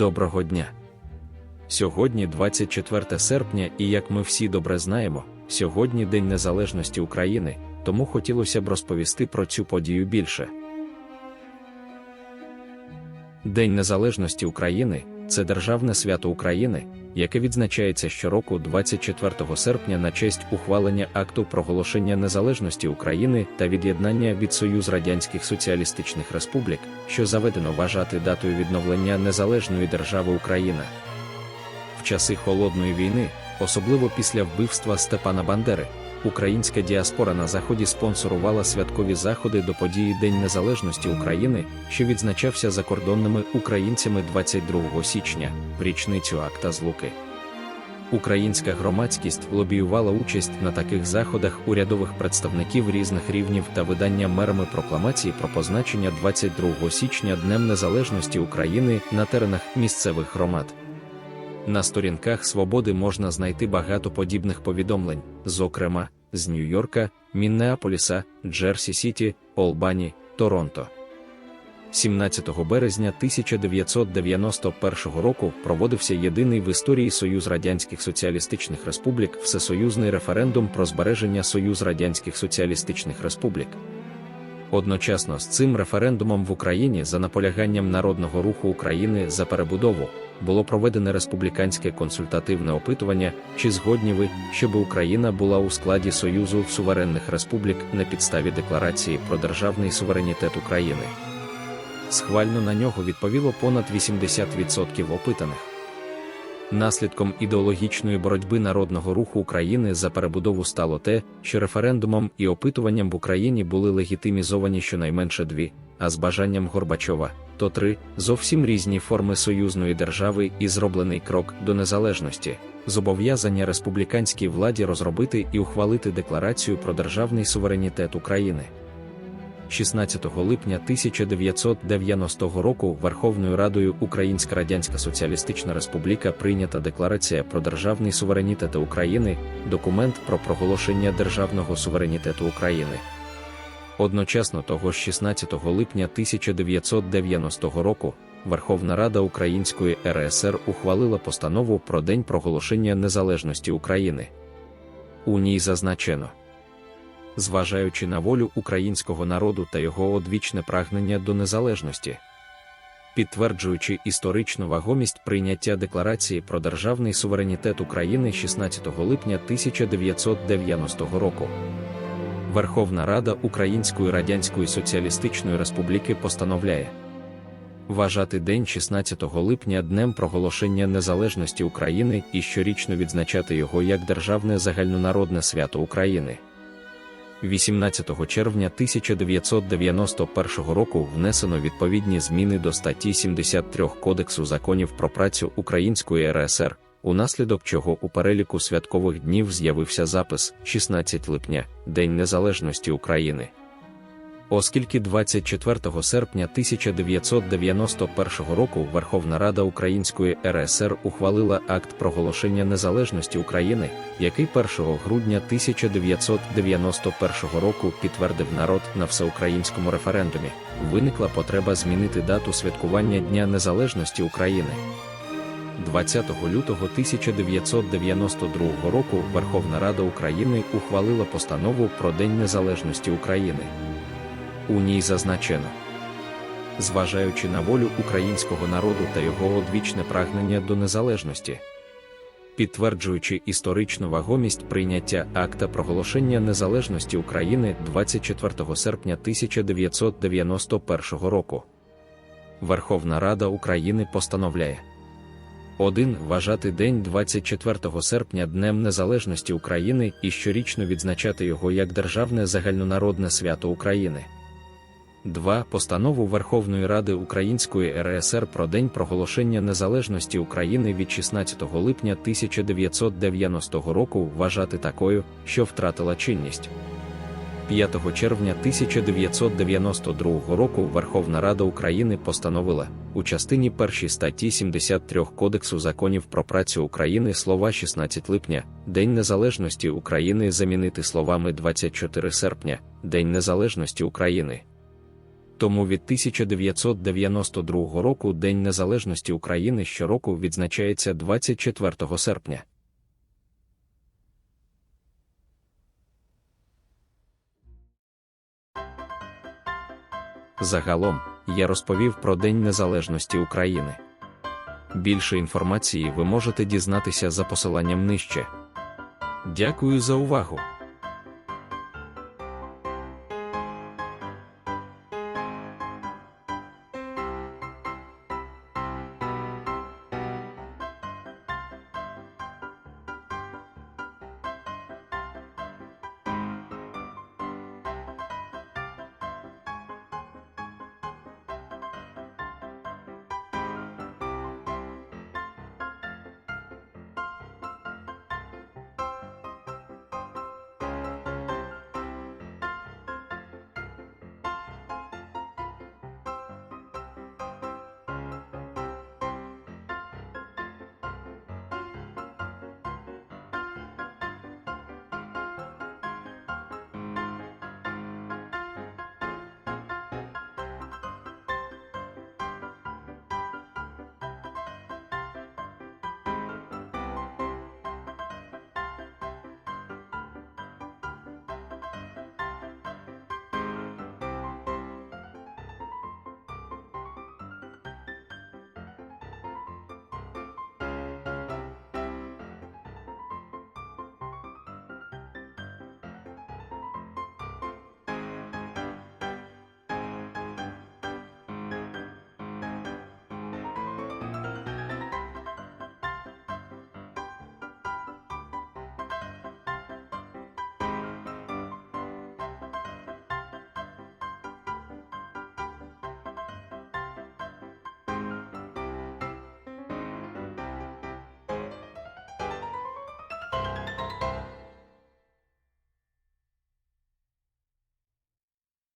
Доброго дня! Сьогодні 24 серпня, і як ми всі добре знаємо, сьогодні День Незалежності України, тому хотілося б розповісти про цю подію більше. День Незалежності України це державне свято України, яке відзначається щороку 24 серпня на честь ухвалення акту проголошення незалежності України та від'єднання від Союз Радянських Соціалістичних Республік, що заведено вважати датою відновлення незалежної держави Україна. В часи холодної війни, особливо після вбивства Степана Бандери, українська діаспора на заході спонсорувала святкові заходи до події День Незалежності України, що відзначався закордонними українцями 22 січня, річницю акта злуки. Українська громадськість лобіювала участь на таких заходах урядових представників різних рівнів та видання мерами прокламації про позначення 22 січня Днем Незалежності України на теренах місцевих громад. На сторінках Свободи можна знайти багато подібних повідомлень, зокрема, з Нью-Йорка, Міннеаполіса, Джерсі Сіті, Олбані, Торонто. 17 березня 1991 року проводився єдиний в історії Союз Радянських Соціалістичних Республік Всесоюзний референдум про збереження Союз Радянських Соціалістичних Республік. Одночасно з цим референдумом в Україні за наполяганням Народного руху України за перебудову було проведене республіканське консультативне опитування, чи згодні ви, щоб Україна була у складі Союзу суверенних республік на підставі декларації про державний суверенітет України. Схвально на нього відповіло понад 80% опитаних. Наслідком ідеологічної боротьби народного руху України за перебудову стало те, що референдумом і опитуванням в Україні були легітимізовані щонайменше дві, а з бажанням Горбачова то три зовсім різні форми союзної держави і зроблений крок до незалежності, зобов'язання республіканській владі розробити і ухвалити декларацію про державний суверенітет України. 16 липня 1990 року Верховною Радою Українська Радянська Соціалістична Республіка прийнята Декларація про державний суверенітет України, документ про проголошення державного суверенітету України. Одночасно того ж 16 липня 1990 року Верховна Рада Української РСР ухвалила постанову про День проголошення незалежності України. У ній зазначено зважаючи на волю українського народу та його одвічне прагнення до незалежності. Підтверджуючи історичну вагомість прийняття декларації про державний суверенітет України 16 липня 1990 року, Верховна Рада Української Радянської Соціалістичної Республіки постановляє вважати день 16 липня днем проголошення незалежності України і щорічно відзначати його як державне загальнонародне свято України. 18 червня 1991 року внесено відповідні зміни до статті 73 Кодексу законів про працю Української РСР, унаслідок чого у переліку святкових днів з'явився запис 16 липня, День Незалежності України оскільки 24 серпня 1991 року Верховна Рада Української РСР ухвалила акт проголошення незалежності України, який 1 грудня 1991 року підтвердив народ на всеукраїнському референдумі, виникла потреба змінити дату святкування Дня Незалежності України. 20 лютого 1992 року Верховна Рада України ухвалила постанову про День Незалежності України. У ній зазначено, зважаючи на волю українського народу та його одвічне прагнення до незалежності, підтверджуючи історичну вагомість прийняття акта проголошення незалежності України 24 серпня 1991 року, Верховна Рада України постановляє. 1. Вважати день 24 серпня Днем Незалежності України і щорічно відзначати його як Державне загальнонародне свято України. 2. Постанову Верховної Ради Української РСР про День проголошення незалежності України від 16 липня 1990 року вважати такою, що втратила чинність. 5 червня 1992 року Верховна Рада України постановила у частині 1 статті 73 Кодексу законів про працю України слова 16 липня, День Незалежності України замінити словами 24 серпня, День Незалежності України. Тому від 1992 року День Незалежності України щороку відзначається 24 серпня. Загалом, я розповів про День Незалежності України. Більше інформації ви можете дізнатися за посиланням нижче. Дякую за увагу!